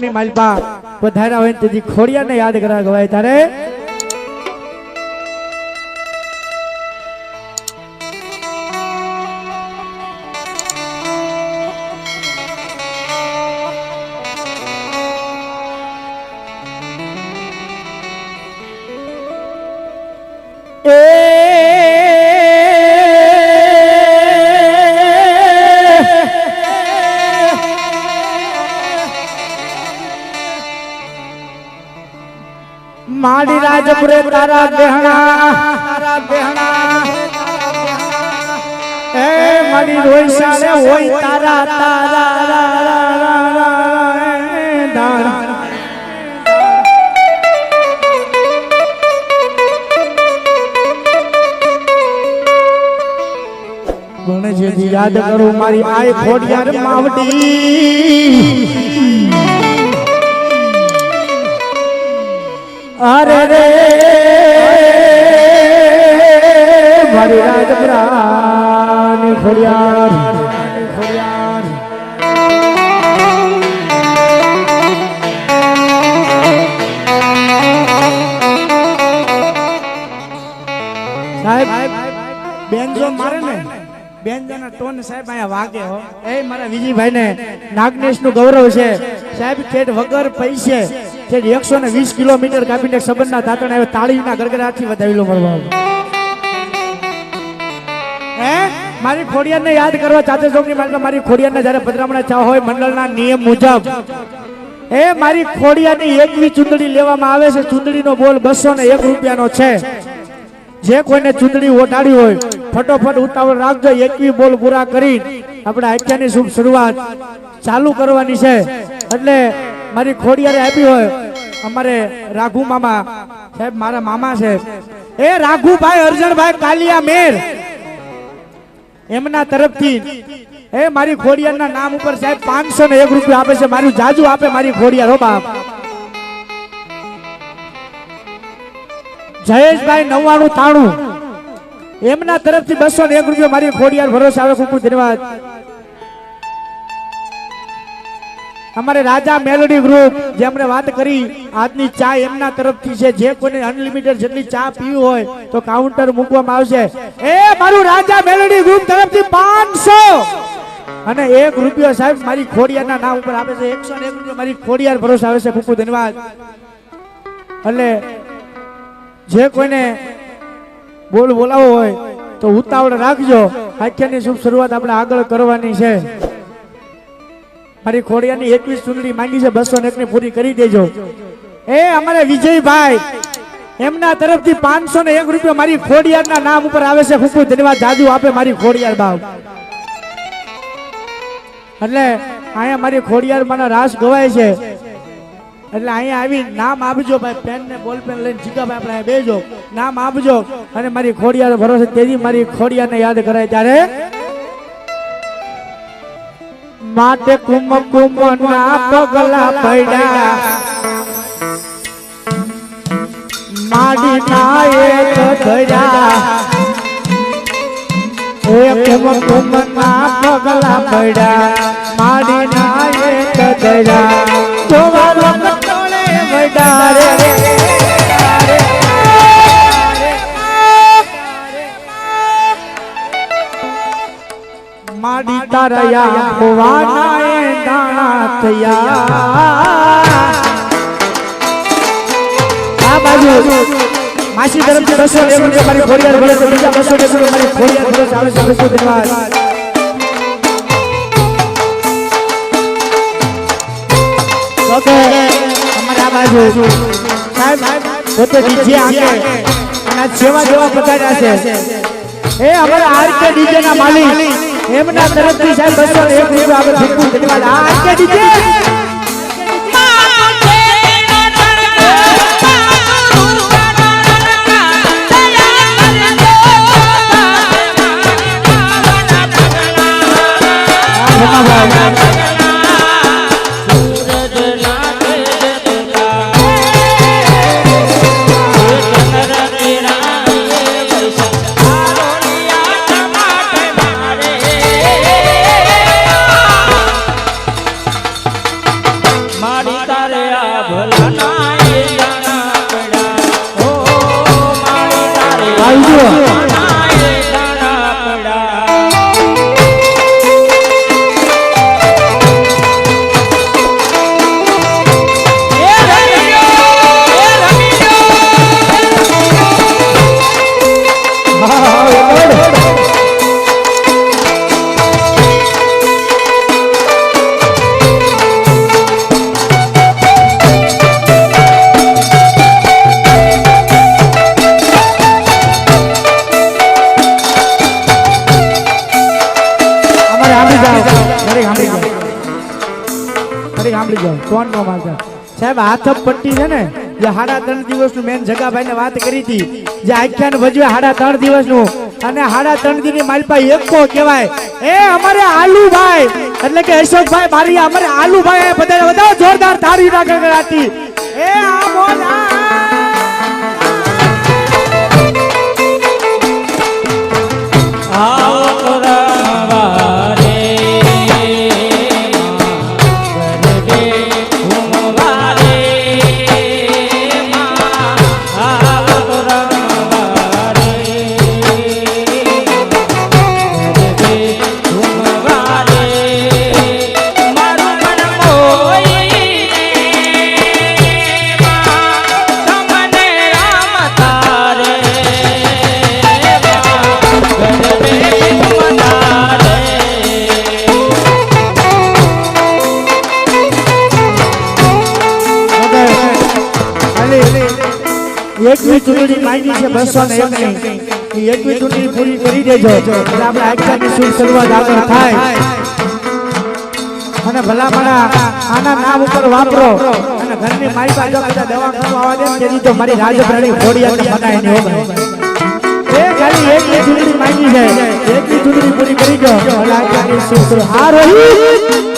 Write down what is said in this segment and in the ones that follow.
ચોકની માલપા. વધારા હોય ને તેથી ખોડિયાને યાદ કરા ગવાય તારે. માડી રાજપુરે તારા બેહણા તારા બેહણા એ માડી રોઈસાને હોય તારા તારા દાણા. ગણેશજી યાદ કરું મારી આય ખોડિયાર માવડી અરે રે મારી રાજપુરાની ખોડિયાર ખોડિયાર સાહેબ બેન જો મારે ને બેન જના ટોન સાહેબ અહીંયા વાગે હો. એ મારા વિજયભાઈ ને નાગનેશનું ગૌરવ છે. સાહેબ ઠેઠ વગર પૈસે ઠેઠ એકસો ને વીસ કિલોમીટર કાપીને સંબંધના તાતણ આવે, તાળીના ગરગડાથી વધાવેલો મળવા હે? મારી ખોડિયાને યાદ કરવા ચાચે ચોકની માર્ગમાં મારી ખોડિયાને જ્યારે પધરામણા ચા હોય, મંડળના નિયમ મુજબ. એ મારી ખોડિયાની એકવી ચૂંદડી લેવામાં આવે છે, ચૂંદડીનો બોલ બસો ને એક રૂપિયાનો છે. જે કોઈને ચૂંદડી ઓટાડી હોય, ફટોફટ ઉતાવળ રાખજો એકવી બોલ પૂરા કરી. આપણે આખ્યાની શુભ શરૂઆત ચાલુ કરવાની છે. એટલે મારી ખોડિયારે આપી હોય. અમારે રાઘુ મામા. સાહેબ મારા મામા છે. એ રાઘુભાઈ અર્જણભાઈ કાલિયા મેર. એમના તરફથી. એ મારી ખોડિયારના નામ ઉપર સાહેબ પાંચસો ને એક રૂપિયા આપે છે. મારું જાજુ આપે મારી ખોડિયાર, હો બાપ. જયેશભાઈ નવ્વાણું તાણું. એમના તરફથી બસો ને એક રૂપિયા મારી ખોડિયાર ભરોસે આવે ખૂબ ધન્યવાદ. અમારે રાજા મેલોડી ગ્રુપ જેમણે વાત કરી, આજની ચા એમના તરફથી છે. જે કોઈને અનલિમિટેડ જેટલી ચા પીવી હોય, તો કાઉન્ટર મૂકવામાં આવશે. એ મારું રાજા મેલોડી ગ્રુપ તરફથી પાંચસો! અને એક રૂપિયો સાહેબ મારી ખોડિયારના નામ ઉપર આપે છે. એકસો ને એક રૂપિયા મારી ખોડિયાર ભરોસા આવે છે. ખૂબ ધન્યવાદ. એટલે જે કોઈને બોલ બોલાવો હોય, તો ઉતાવળ રાખજો. આખ્યાની શુભ શરૂઆત આપણે આગળ કરવાની છે. મારી ખોડિયાની એકવીસ ચૂંટણી માંગી છે, બસો ને પૂરી કરી દેજો. એ અમારે વિજયભાઈ, એમના તરફથી પાંચસો ને એક રૂપિયા મારી ખોડિયારના નામ ઉપર આવે છે. ખૂબ ધન્યવાદ. જાજુ આપે મારી ખોડિયાર બાપ એટલે અહીંયા મારી ખોડિયાર મારા રાસ ગવાય છે. એટલે અહીંયા આવી નામ આપજો ભાઈ પેન ને બોલ પેન લઈને જીગાભાઈ આપણે બેજો. નામ આપજો અને મારી ખોડિયાર ભરોસે તેથી મારી ખોડિયારને યાદ કરાય ત્યારે માટે કુમ કુમ ના પગલા પડ્યા. માડી ના એક ધર્યા એ કુમ કુમ ના પગલા પડ્યા. માડી ના એક ધર્યા તારયા થયા. આ બાજુ માસી તરફથી બસો છે. બીજા ઓકે. જેવા જેવા પધાર્યા છે. એ અમારા આરકે ડીજે ના માલિક. એમના તરફથી સાહેબ 201 રૂપિયા આગળ ફેંકવું ધન્યવાદ RK DJ Come on, come on. જાઓ. ઘરે આંબી જાઓ. ઘરે આંબી જાઓ. કોણ નો મારતા સાહેબ હાથપ પટ્ટી છે ને જે સાડા ત્રણ દિવસનું મેન જગાભાઈ ને વાત કરી હતી જે આખ્યાન ભજવે સાડા ત્રણ દિવસનું. અને સાડા ત્રણ દી ની એકો કહેવાય. એ અમારે આલુભાઈ. એટલે કે અશોકભાઈ મારી અમારે આલુભાઈ બધા બધા જોરદાર તાળી ના ગગડાતી એ આ મોજ આ, આ. આવો એકવી ચૂંટણી માંગી છે બસો ને એક ની. એ એકવી ચૂંટણી પૂરી કરી દેજો. એટલે આપણે આજની શુભ શરૂઆત આગળ થાય. અને ભલામણા આના નામ ઉપર વાપરો. અને ઘરની મારી પાસે કદાચ દવાખાનું આવવા દે તેની તો મારી રાજપ્રાણી ઘોડિયાની મનાય ને એ ખાલી એકવી ચૂંટણી માંગી છે. એકવી ચૂંટણી પૂરી કરી દો. એટલે આજની શુભ શરૂઆત. હા રોહિત!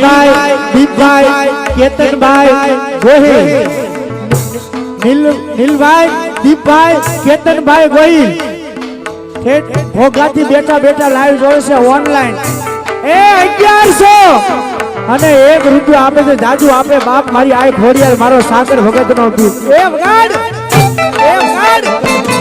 નીલભાઈ દીપભાઈ, કેતનભાઈ, ગોહિલ। નીલ નીલભાઈ દીપભાઈ, કેતનભાઈ, ગોહિલ। ઠેઠ, ભોગાથી બેઠા બેઠા લાઈવ જોવે છે ઓનલાઈન એ અગિયારસો! અને એક રૂપિયો આપે છે, જાજુ આપે, બાપ મારી આય ખોડિયાર મારો સાગર ભગત નો એ વગાડ! એ વગાડ!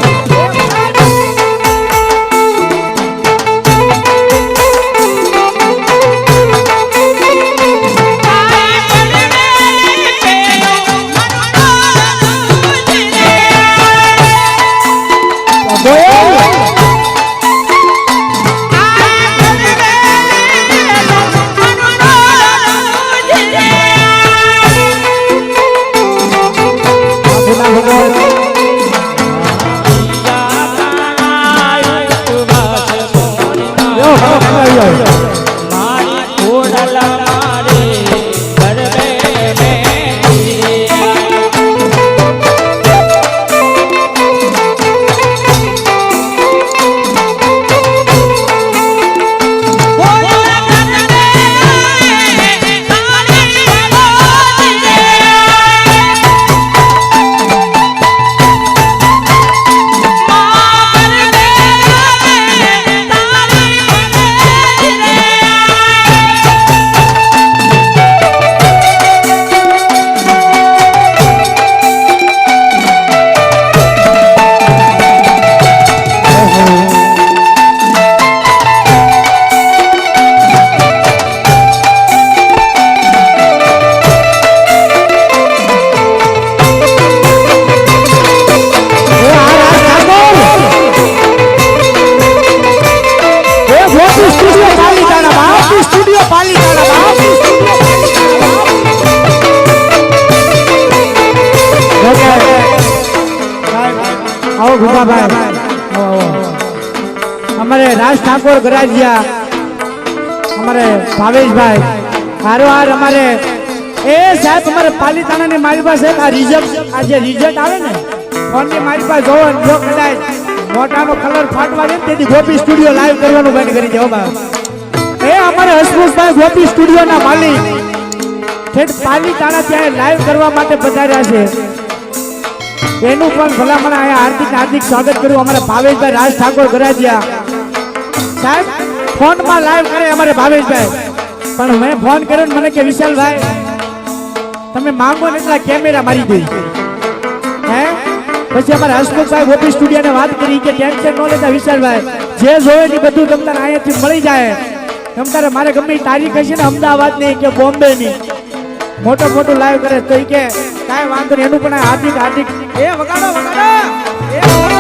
આવો ગુગાભાઈ અમારે રાજ ઠાકોર ગરાજિયા, અમારે ભાવેશભાઈ. હારો હાર અમારે, એ સાહેબ, અમારે પાલીતાણાની મારી પાસે આ રિઝલ્ટ આ જે રિઝલ્ટ આવે ને, ફોનની મારી પાસે જોવો જો કદાચ મોટાનો કલર ફાટવા દે તેથી ગોપી સ્ટુડિયો લાઈવ કરવાનું બંધ કરી દેવો બાબા એ અમારે હસમુખભાઈ ગોપી સ્ટુડિયોના માલિક. ઠેઠ પાલીતાણા ત્યાં લાઈવ કરવા માટે પધાર્યા છે. એનું પણ ભલામણ આયા હાર્દિક હાર્દિક સ્વાગત કર્યું અમારે ભાવેશભાઈ, રાજ ઠાકોર ગરાજિયા સાહેબ, ફોનમાં લાઈવ કરે અમારે ભાવેશભાઈ. પણ મેં ફોન કર્યો ને મને કે વિશાલભાઈ, તમે માંગો ને એટલા કેમેરા મારી દઈ હે? પછી અમારે હસમુખભાઈ ગોપી સ્ટુડિયોને વાત કરી કે ટેન્શન ન લેતા વિશાલભાઈ. જે જોવે ને બધું તમને અહીંયાથી મળી જાય. તમતારે મારે ગમે તારીખ હશે ને અમદાવાદની કે બોમ્બે ની મોટો મોટો લાઈવ કરે તો કે કાંઈ વાંધો નહીં. એનું પણ હાર્દિક હાર્દિક. એ વગાડો વગાડો.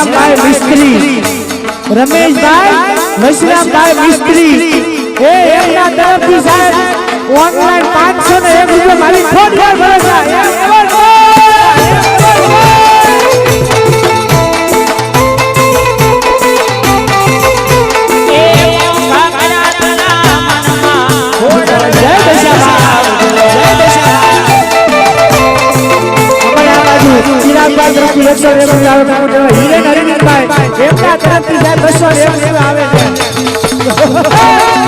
વશરામભાઈ મિસ્ત્રી. રમેશભાઈ વશરામભાઈ મિસ્ત્રી. એ એમના તરફથી સાહેબ ઓનલાઈન પાંચસો ને એક રૂપિયા મારી ખોટ ભરોસા આવે છે.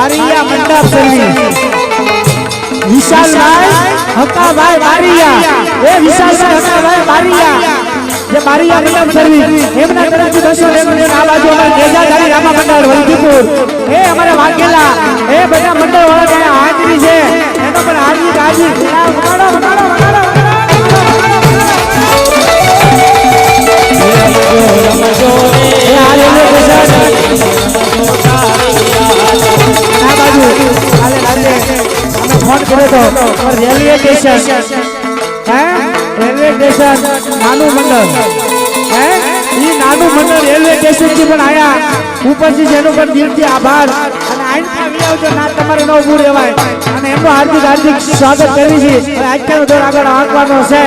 બારિયા મંડપ સર્વિસ વિશાલભાઈ હકાભાઈ બારિયા એ વિશાલભાઈ હકાભાઈ બારિયા જે બારિયા મંડપ સર્વિસ એમના તરફથી દસો લેવાનું આ બાજુ અમારે ગેજાધારી રામા મંડળ વલભીપુર એ અમારે વાઘેલા. એ બધા મંડળ વાળા ત્યાં હાજરી છે. એનો પણ હાજરી હાર્દિક વગાડો, વગાડો, વગાડો, રમજો. રેલવે સ્ટેશન હે રેલવે સ્ટેશન નાનું મંડળ હે ઈ નાનું મંડળ રેલવે સ્ટેશન પણ આવ્યા ઉપરથી એનો પણ દિલથી આભાર તમારે ન ઊભું રહેવાય અને સ્વાગત કરી છે આજકાલનો આગળ આંકવાનો છે.